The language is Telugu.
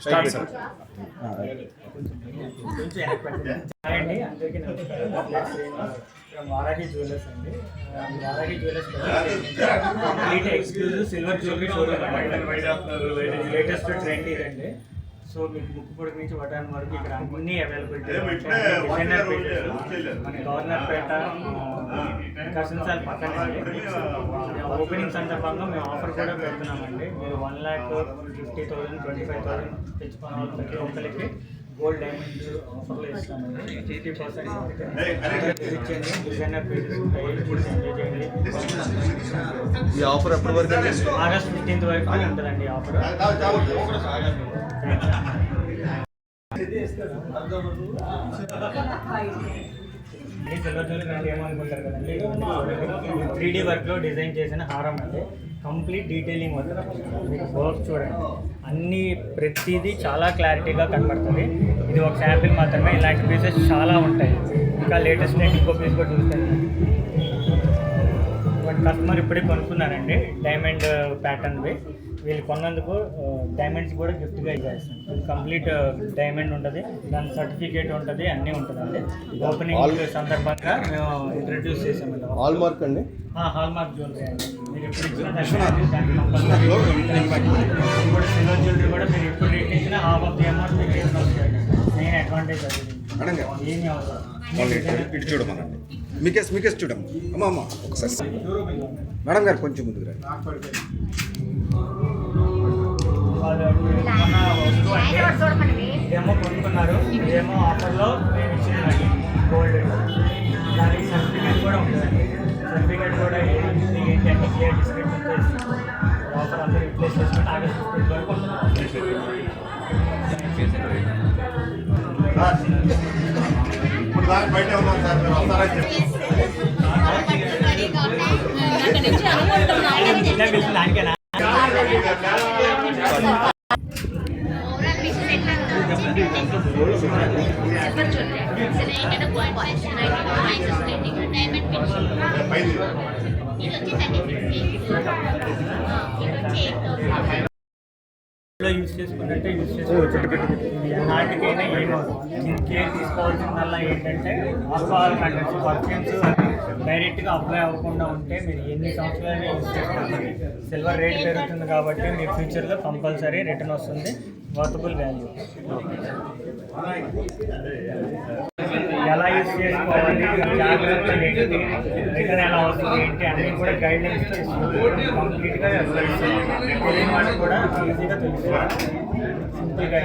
స్టార్ట్ సార్ అండి అందరికీ నమస్కారం. నా పేరు శ్రీనివాస్ ఫ్రమ్ వారాహి జ్యువెలర్స్ అండి. ఆ, Varahi jewellers complete exclusive silver jewellery showroom latest trend ఇదండి. సో మీకు ముక్కు పొడికి నుంచి వటాన్ వరకు ఇక్కడ అన్ని అవైలబిలిటీ మన గవర్నర్ పేట కర్సన్ సార్ పక్కన ఓపెనింగ్ సందర్భంగా మేము ఆఫర్ కూడా పెడుతున్నామండి. మీరు one lakh fifty thousand twenty five thousand తెచ్చుకున్న వాళ్ళు ప్రతి ఒక్కరికి గోల్డ్ డైమండ్స్ ఆఫర్లు ఇస్తామండి ఫిఫ్టీ పర్సెంట్ ఇచ్చేయండి డిజైనర్ పీసెస్ ఉంటాయి ఎంజాయ్ చేయండి ఈ ఆఫర్ ఎప్పటి వరకు ఆగస్ట్ ఫిఫ్టీన్త్ వరకు ఉంటుందండి ఆఫర్ ఇది త్రీ డీ వర్క్లో డిజైన్ చేసిన హారం అండి కంప్లీట్ డీటెయిలింగ్ వస్తుంది మీకు వర్క్ చూడండి. అన్ని ప్రతిదీ చాలా క్లారిటీగా కనబడుతుంది. ఇది ఒక శాంపిల్ మాత్రమే ఇలాంటి పీసెస్ చాలా ఉంటాయి. ఇంకా లేటెస్ట్ నేను ఇంకో పీస్ కూడా చూస్తాను బట్ కస్టమర్ ఇప్పుడే కొనుక్కున్నారండి డైమండ్ ప్యాటర్న్వి వీళ్ళు కొన్నందుకు డైమండ్స్ కూడా గిఫ్ట్గా ఇచ్చేస్తాం కంప్లీట్ డైమండ్ ఉంటుంది. దాని సర్టిఫికేట్ ఉంటుంది అన్నీ ఉంటుందండి ఓపెనింగ్ సందర్భంగా మేము ఇంట్రడ్యూస్ చేసామండి. హాల్ మార్క్ అండి? హాల్ మార్క్ జ్యువెలరీ అండి. మీరు ఎప్పుడు ఇప్పుడు సిల్వర్ జ్యువెలరీ కూడా మీరు ఎప్పుడు రేట్ ఇచ్చినా హాఫ్ ఆఫ్ ది అమౌంట్ మీకు రిటర్న్ వస్తుంది మెయిన్ అడ్వాంటేజ్ అది. అడగండి. ఏమీ అవసరం వాళ్ళు ఇటు- ఇటు చూడమనండి మీకేస్ మీకేస్ చూడమ్మ. అమ్మ అమ్మ ఒకసారి. మేడం గారు కొంచెం ముందుకు రండి. ఇదేమో కొనుక్కున్నారు ఇదేమో ఆఫర్లో మేము ఇచ్చిందండి గోల్డ్ దానికి సర్టిఫికేట్ కూడా ఉంటుందండి సర్టిఫికేట్ కూడా ఏంటి క్లియర్ డిస్క్రిప్షన్తో ఇస్తాం ఆఫర్ అందరూ రిప్లేస్ చేసుకుంటే ఆగస్ట్ ఫిఫ్టీన్ వరకు ఇప్పుడు దాకా బయట ఉన్నాం సార్ మీరు వస్తారని చెప్పి అక్కడ నుంచి అనుకుంటున్నాను ఇలా పిలిచింది దానికేనా పైది యూజ్ యూజ్ చేసుకోవచ్చు నాటికైనా ఏమవుతుంది కేర్ తీసుకోవాల్సిందల్లా ఏంటంటే ఆల్కహాల్ కంటెంట్స్ పర్ఫ్యూమ్స్ డైరెక్ట్గా అప్లై అవ్వకుండా ఉంటే మీరు ఎన్ని సంవత్సరాలు చేస్తారు సిల్వర్ రేట్ పెరుగుతుంది కాబట్టి మీ ఫ్యూచర్లో కంపల్సరీ రిటర్న్ వస్తుంది వర్తబుల్ వాల్యూ. ఎలా యూజ్ చేసుకోవాలి జాగ్రత్తలు ఏంటి రిటర్న్ ఎలా వస్తుంది ఏంటి అన్నీ కూడా గైడ్లైన్స్ కంప్లీట్గా తెలియని వాళ్ళు కూడా ఈజీగా తెలుసుకోవాలి. సింపుల్గా